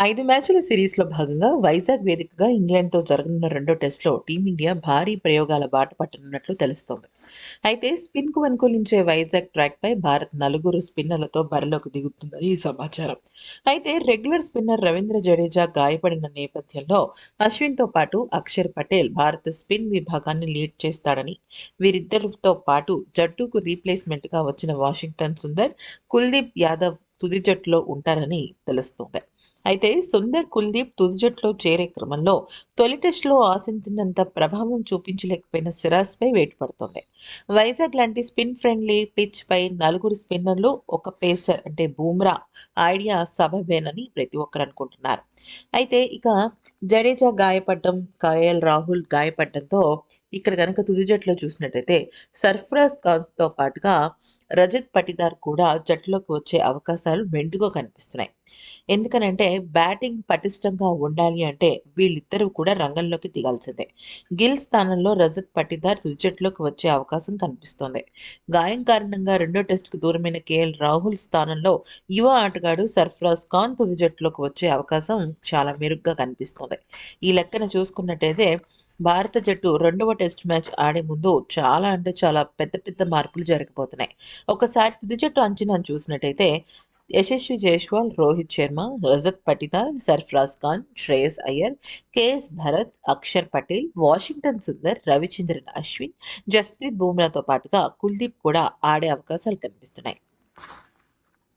ఐదు మ్యాచ్ల సిరీస్లో భాగంగా వైజాగ్ వేదికగా ఇంగ్లాండ్తో జరగనున్న రెండో టెస్ట్లో టీమిండియా భారీ ప్రయోగాల బాట పట్టనున్నట్లు తెలుస్తోంది. అయితే స్పిన్కు అనుకూలించే వైజాగ్ ట్రాక్పై భారత్ నలుగురు స్పిన్నర్లతో బరిలోకి దిగుతుందని సమాచారం. అయితే రెగ్యులర్ స్పిన్నర్ రవీంద్ర జడేజా గాయపడిన నేపథ్యంలో అశ్విన్తో పాటు అక్షర్ పటేల్ భారత స్పిన్ విభాగాన్ని లీడ్ చేస్తాడని వీరిద్దరితో పాటు జట్టుకు రీప్లేస్మెంట్గా వచ్చిన వాషింగ్టన్ సుందర్ కుల్దీప్ యాదవ్ తుది జట్టులో ఉంటారని తెలుస్తోంది. అయితే సుందర్ కుల్దీప్ తుది జట్టులో చేరే క్రమంలో తొలి టెస్టులో ఆశించినంత ప్రభావం చూపించలేకపోయిన సిరాజ్పై వేటు పడుతోంది వైజాగ్ లాంటి స్పిన్ ఫ్రెండ్లీ పిచ్ పై నలుగురు స్పిన్నర్లు ఒక పేసర్ అంటే బూమ్రా ఐడియా సబబేనని ప్రతి ఒక్కరు అనుకుంటున్నారు. అయితే ఇక జడేజా గాయపడటం కయల్ రాహుల్ గాయపడటంతో ఇక్కడ కనుక తుది జట్టులో చూసినట్టయితే సర్ఫరాజ్ ఖాన్తో పాటుగా రజత్ పటిదార్ కూడా జట్టులోకి వచ్చే అవకాశాలు మెండుగా కనిపిస్తున్నాయి. ఎందుకనంటే బ్యాటింగ్ పటిష్టంగా ఉండాలి అంటే వీళ్ళిద్దరూ కూడా రంగంలోకి దిగాల్సిందే. గిల్ స్థానంలో రజత్ పటిదార్ తుది జట్టులోకి వచ్చే అవకాశం కనిపిస్తోంది. గాయం కారణంగా రెండో టెస్టుకు దూరమైన కేఎల్ రాహుల్ స్థానంలో యువ ఆటగాడు సర్ఫరాజ్ ఖాన్ తుది జట్టులోకి వచ్చే అవకాశం చాలా మెరుగ్గా కనిపిస్తోంది. ఈ లెక్కన చూసుకున్నట్టయితే భారత జట్టు రెండవ టెస్ట్ మ్యాచ్ ఆడే ముందు చాలా అంటే చాలా పెద్ద పెద్ద మార్పులు జరగబోతున్నాయి. ఒకసారి తుది జట్టు అంచనాను చూసినట్టయితే యశస్వి జైస్వాల్ రోహిత్ శర్మ రజత్ పటిదార్ సర్ఫరాజ్ ఖాన్ శ్రేయస్ అయ్యర్ కేఎస్ భరత్ అక్షర్ పటేల్ వాషింగ్టన్ సుందర్ రవిచంద్రన్ అశ్విన్ జస్ప్రీత్ బూమ్రాతో పాటుగా కుల్దీప్ కూడా ఆడే అవకాశాలు కనిపిస్తున్నాయి.